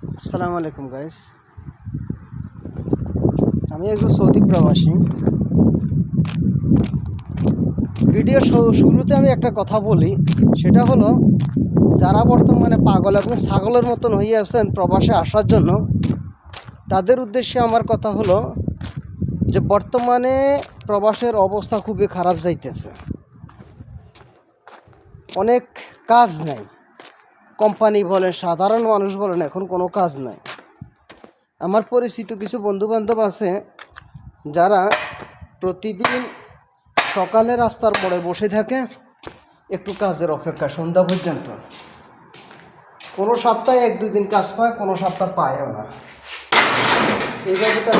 আসসালামু আলাইকুম গাইস আমি একজন সৌদি প্রবাসী। ভিডিও শুরুতে আমি একটা কথা বলি। সেটা হলো, যারা বর্তমানে পাগল এবং ছাগলের মতন হয়ে আছেন প্রবাসে আসার জন্য, তাদের উদ্দেশ্যে আমার কথা হলো যে, বর্তমানে প্রবাসের অবস্থা খুবই খারাপ যাইতেছে। অনেক কাজ নাই। কোম্পানি বলেন, সাধারণ মানুষ বলেন, এখন কোনো কাজ নাই। আমার পরিচিত কিছু বন্ধুবান্ধব আছে, যারা প্রতিদিন সকালে রাস্তার পরে বসে থাকে, একটু কাজের অপেক্ষা, সন্ধ্যা পর্যন্ত। কোনো সপ্তাহে এক দুই দিন কাজ পায়, কোনো সপ্তাহ পায়ও না। এইভাবে তার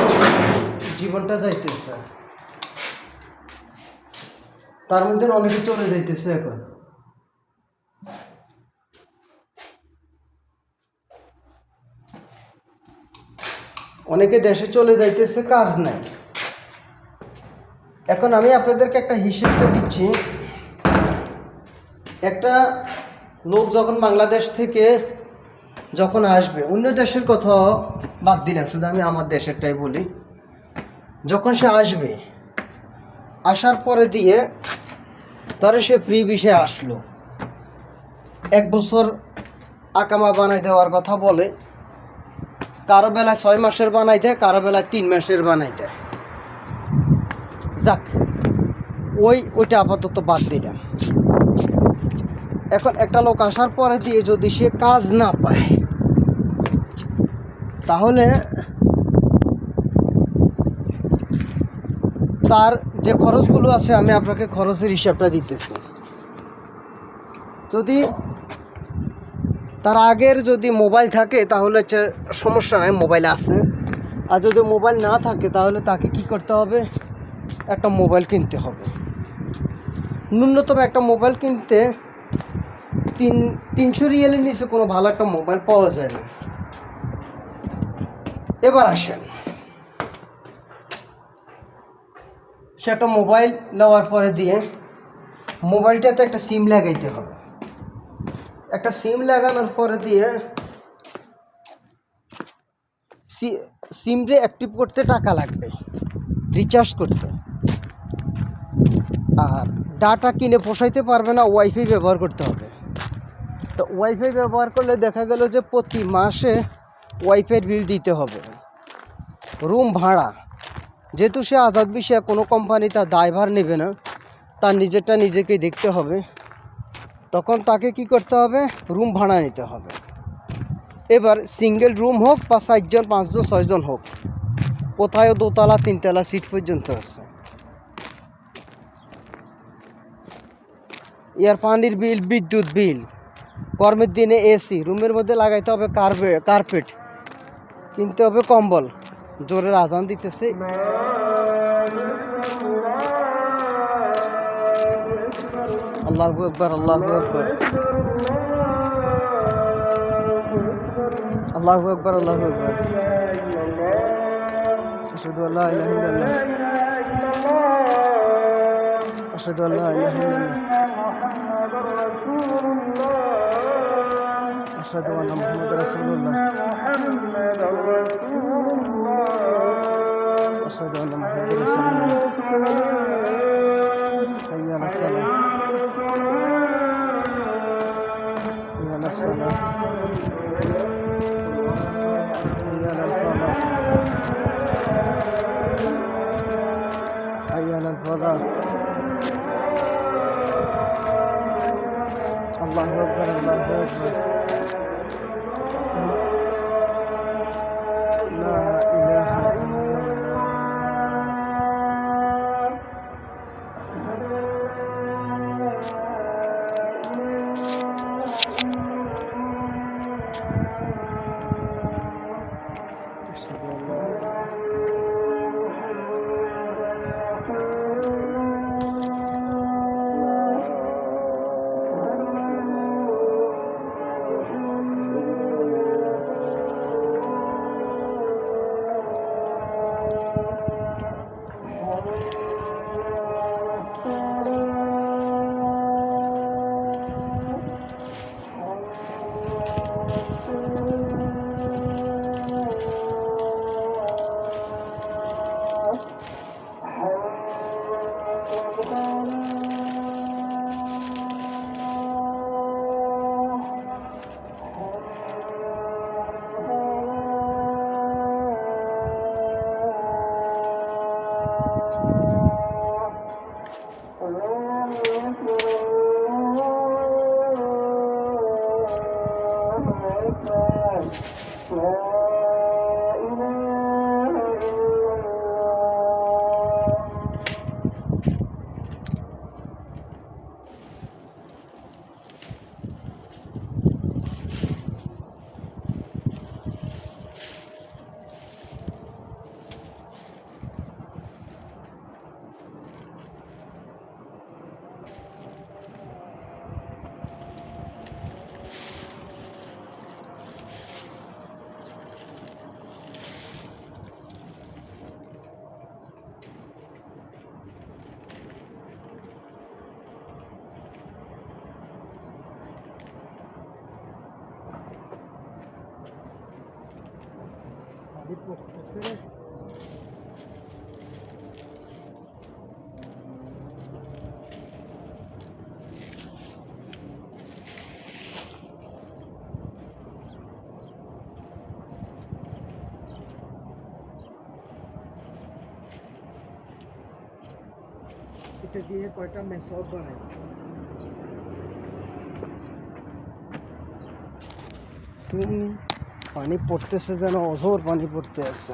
জীবনটা যাইতেছে। তার মধ্যে অনেকে চলে যাইতেছে এখন। অনেকে দেশে চলে যাইতেছে, কাজ নাই। এখন আমি আপনাদেরকে একটা হিসেবটা দিচ্ছি। একটা লোক যখন বাংলাদেশ থেকে যখন আসবে, অন্য দেশের কথা বাদ দিলাম, শুধু আমি আমার দেশেরটাই বলি। যখন সে আসবে, আসার পরে দিয়ে ধরে সে ফ্রি বিষয়ে আসলো। এক বছর আকামা বানাই দেওয়ার কথা বলে। কারও বেলায় ছয় মাসের বানাই দেয়, কারও বেলায় তিন মাসের বানাই দেয়। যাক, ওই, ওইটা আপাতত বাদ দিলাম। এখন একটা লোক আসার পরে দিয়ে যদি সে কাজ না পায়, তাহলে তার যে খরচগুলো আছে, আমি আপনাকে খরচের হিসাবটা দিতেছি। যদি তার আগের যদি মোবাইল থাকে, তাহলে সমস্যা নাই, মোবাইল আছে। আর যদি মোবাইল না থাকে, তাহলে তাকে কি করতে হবে? একটা মোবাইল কিনতে হবে। ন্যূনতম একটা মোবাইল কিনতে তিন, তিনশো রিয়েলের নিচে কোনো ভালো একটা মোবাইল পাওয়া যায় না। এবার আসেন। সে একটা মোবাইল নেওয়ার পরে দিয়ে মোবাইলটাতে একটা সিম লাগাইতে হবে। একটা সিম লাগানোর পরে দিয়ে সিমরে অ্যাক্টিভ করতে টাকা লাগবে রিচার্জ করতে। আর ডাটা কিনে পোষাইতে পারবে না ওয়াইফাই ব্যবহার করতে হবে। তো ওয়াইফাই ব্যবহার করলে দেখা গেল যে প্রতি মাসে ওয়াইফাইয়ের বিল দিতে হবে। রুম ভাড়া, যেহেতু সে আজাদ বিষয়ে কোনো কোম্পানি তার দায়ভার নেবে না, তার নিজেরটা নিজেকেই দেখতে হবে। তখন তাকে কি করতে হবে? রুম ভাড়া নিতে হবে। এবার সিঙ্গেল রুম হোক বা চারজন, পাঁচজন, ছয়জন হোক, কোথায়ও দোতলা, তিনতলা সিট পর্যন্ত আছে। ইয়ার পানির বিল, বিদ্যুৎ বিল, গরমের দিনে এসি রুমের মধ্যে লাগাইতে হবে কার্পেট কার্পেট, কিনতে হবে কম্বল জোরের আজান দিতেছে। আল্লাহ আকবর আল্লাহ আকবর আল্লাহ আকবর আল্লাহ আকবর أشهد أن لا إله إلا الله أشهد أن لا إله إلا الله أشهد أن محمد رسول الله أشهد أن محمد رسول الله على الصلاة حي على الفلاح حي على الفلاح الله أكبر الله أكبر you. পানি পড়তেছে রে। এটা দিয়ে কয়টা মেসব বানাই তুমি পানি পড়তেছে যেন, অঝোর পানি পড়তে আছে।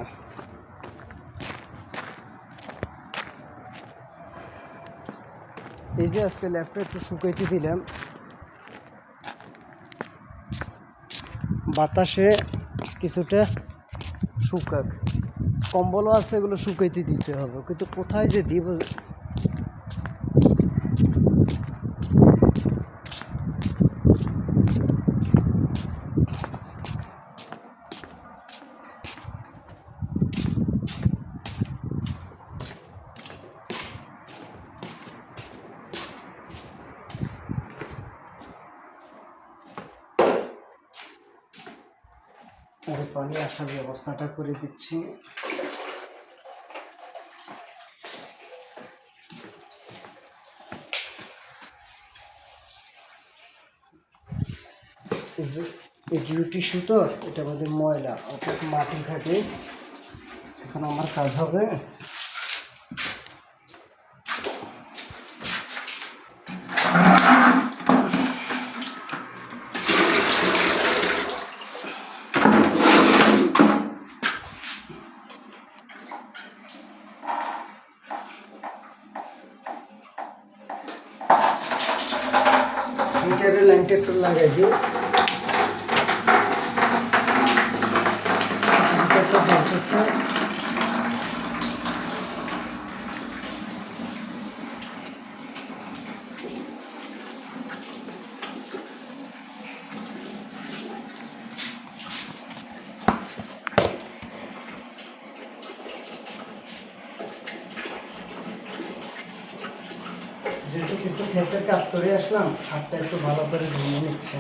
এই যে আজকে ল্যাপটপ একটু শুকাইতে দিলাম। বাতাসে কিছুটা শুকাক। কম্বলও আছে এগুলো শুকাইতে দিতে হবে। কিন্তু কোথায় যে দিব আর আসার ব্যবস্থাটা করে দিচ্ছি। সুতোর ডিউটি সুতো এটা আমাদের ময়লা, অর্থাৎ মাটি ঘাটে। এখন আমার কাজ হবে। like I do. কিছু ক্ষেত্রে কাজ করে আসলাম হাতটা একটু ভালো করে ধুয়ে নিচ্ছে।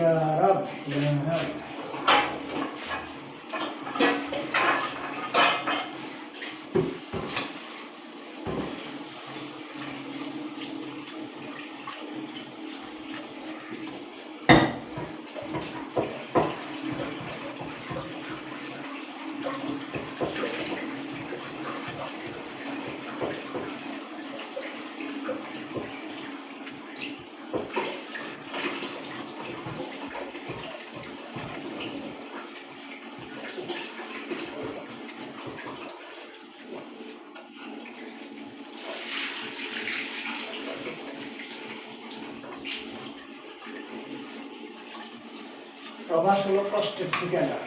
يا رب. يا رب. প্রবাস হলো কষ্টের ঠিকানা।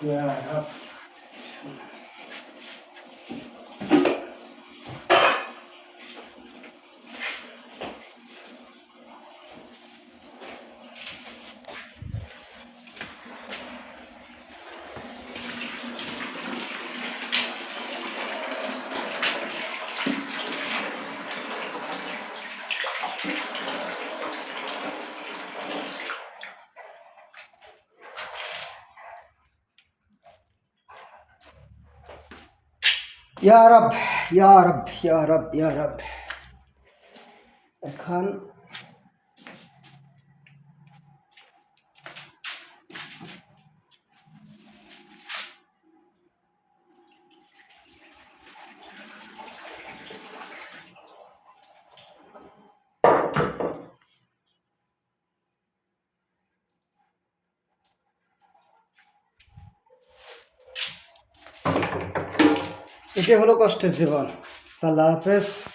Yeah, I have. Ya Rab, Ya Rab, Ya Rab, Ya Rab. Erkan এটাই হলো কষ্টের জীবন। আল্লাহ হাফেজ।